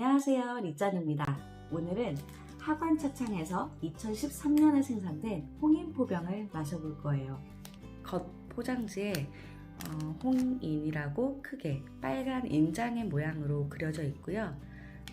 안녕하세요 리짠입니다. 오늘은 하관차창에서 2013년에 생산된 홍인포병을 마셔볼 거예요. 겉 포장지에 어, 홍인이라고 크게 빨간 인장의 모양으로 그려져 있고요.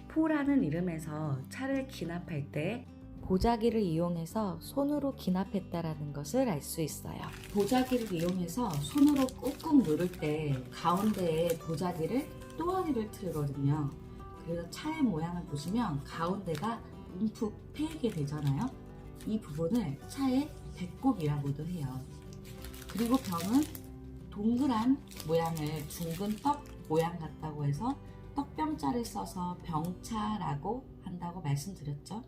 포라는 이름에서 차를 기납할 때 보자기를 이용해서 손으로 기납했다라는 것을 알 수 있어요. 보자기를 이용해서 손으로 꾹꾹 누를 때 가운데에 보자기를 또아리를 틀거든요. 그래서 차의 모양을 보시면 가운데가 움푹 패이게 되잖아요. 이 부분을 차의 배꼽이라고도 해요. 그리고 병은 동그란 모양을 둥근 떡 모양 같다고 해서 떡병자를 써서 병차라고 한다고 말씀드렸죠.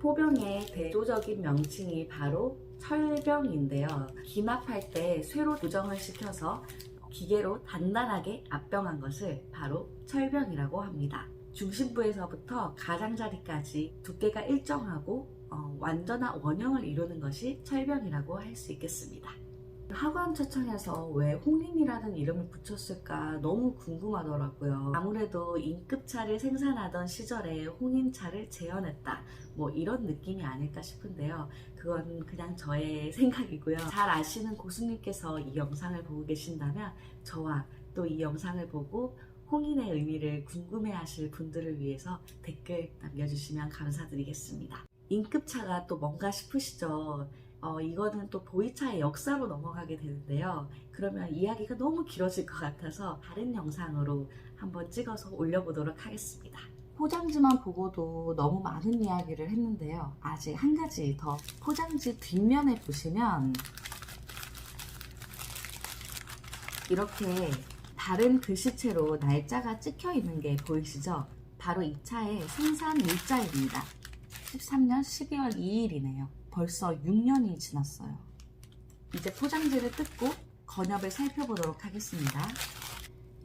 포병의 대조적인 명칭이 바로 철병인데요. 기납할 때 쇠로 고정을 시켜서 기계로 단단하게 압병한 것을 바로 철병이라고 합니다. 중심부에서부터 가장자리까지 두께가 일정하고 어, 완전한 원형을 이루는 것이 철병이라고 할 수 있겠습니다. 하관차창에서 왜 홍림이라는 이름을 붙였을까 너무 궁금하더라고요. 아무래도 인급차를 생산하던 시절에 홍인차를 재현했다. 뭐 이런 느낌이 아닐까 싶은데요. 그건 그냥 저의 생각이고요. 잘 아시는 고수님께서 이 영상을 보고 계신다면 저와 또 이 영상을 보고 홍인의 의미를 궁금해 하실 분들을 위해서 댓글 남겨주시면 감사드리겠습니다. 인급차가 또 뭔가 싶으시죠? 어, 이거는 또 보이차의 역사로 넘어가게 되는데요. 그러면 이야기가 너무 길어질 것 같아서 다른 영상으로 한번 찍어서 올려보도록 하겠습니다. 포장지만 보고도 너무 많은 이야기를 했는데요. 아직 한 가지 더 포장지 뒷면에 보시면 이렇게 다른 글씨체로 날짜가 찍혀 있는 게 보이시죠? 바로 이 차의 생산 일자입니다. 13년 12월 2일이네요. 벌써 6년이 지났어요. 이제 포장지를 뜯고 건엽을 살펴보도록 하겠습니다.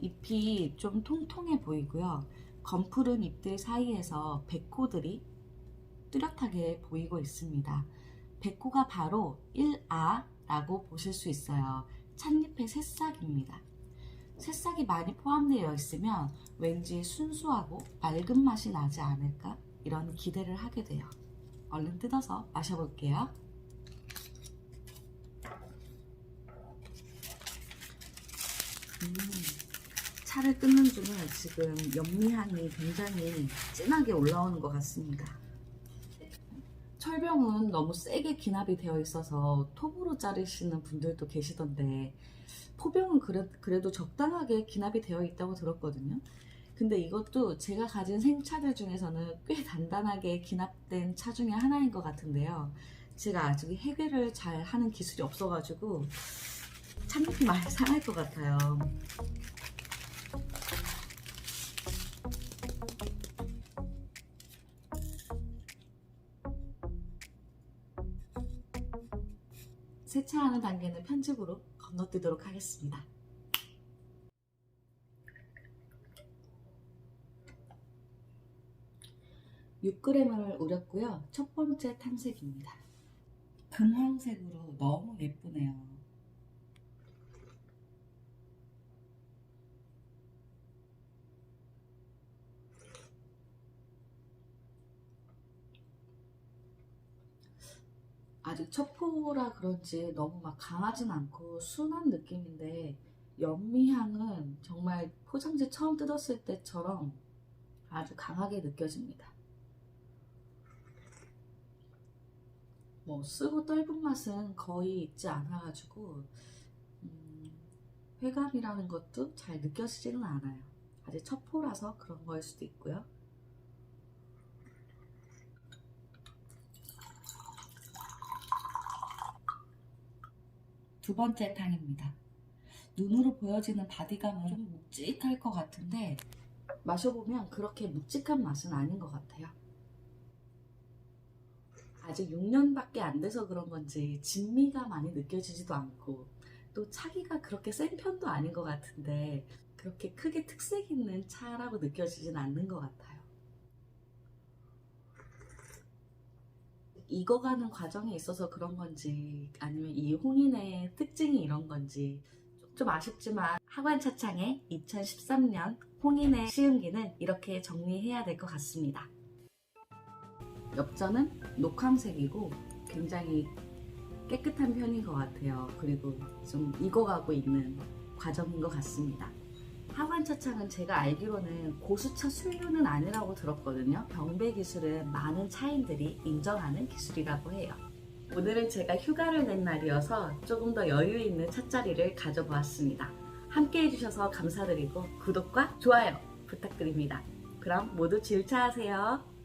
잎이 좀 통통해 보이고요. 검푸른 잎들 사이에서 백호들이 뚜렷하게 보이고 있습니다. 백호가 바로 1아라고 보실 수 있어요. 찻잎의 새싹입니다. 새싹이 많이 포함되어 있으면 왠지 순수하고 맑은 맛이 나지 않을까? 이런 기대를 하게 돼요. 얼른 뜯어서 마셔볼게요. 음, 차를 뜯는 중에 지금 연미향이 굉장히 진하게 올라오는 것 같습니다. 철병은 너무 세게 기납이 되어 있어서 톱으로 자르시는 분들도 계시던데 포병은 그래, 그래도 적당하게 기납이 되어 있다고 들었거든요. 근데 이것도 제가 가진 생차들 중에서는 꽤 단단하게 기납된 차 중에 하나인 것 같은데요. 제가 아직 해결을 잘 하는 기술이 없어가지고 참잎이 많이 상할 것 같아요. 세차하는 단계는 편집으로 건너뛰도록 하겠습니다. 육 g 을 우렸고요. 첫 번째 탐색입니다. 금황색으로 너무 예쁘네요. 아직 첫 포라 그런지 너무 막 강하진 않고 순한 느낌인데 연미향은 정말 포장지 처음 뜯었을 때처럼 아주 강하게 느껴집니다. 뭐 쓰고 떫은 맛은 거의 있지 않아가지고 음, 회감이라는 것도 잘 느껴지지는 않아요. 아직 첫 포라서 그런 거일 수도 있고요. 두 번째 탕입니다. 눈으로 보여지는 바디감은 좀 묵직할 것 같은데 마셔보면 그렇게 묵직한 맛은 아닌 것 같아요. 아직 6년밖에 안 돼서 그런 건지 진미가 많이 느껴지지도 않고 또 차기가 그렇게 센 편도 아닌 것 같은데 그렇게 크게 특색 있는 차라고 느껴지진 않는 것 같아요. 익어가는 과정에 있어서 그런 건지 아니면 이 홍인의 특징이 이런 건지 좀 아쉽지만 하관 차창의 2013년 홍인의 시음기는 이렇게 정리해야 될 것 같습니다. 옆전은 녹황색이고 굉장히 깨끗한 편인 것 같아요. 그리고 좀 익어가고 있는 과정인 것 같습니다. 하관 차창은 제가 알기로는 고수차 수유는 아니라고 들었거든요. 병배 기술은 많은 차인들이 인정하는 기술이라고 해요. 오늘은 제가 휴가를 낸 날이어서 조금 더 여유 있는 찻자리를 가져보았습니다. 함께 해주셔서 감사드리고 구독과 좋아요 부탁드립니다. 그럼 모두 질차하세요.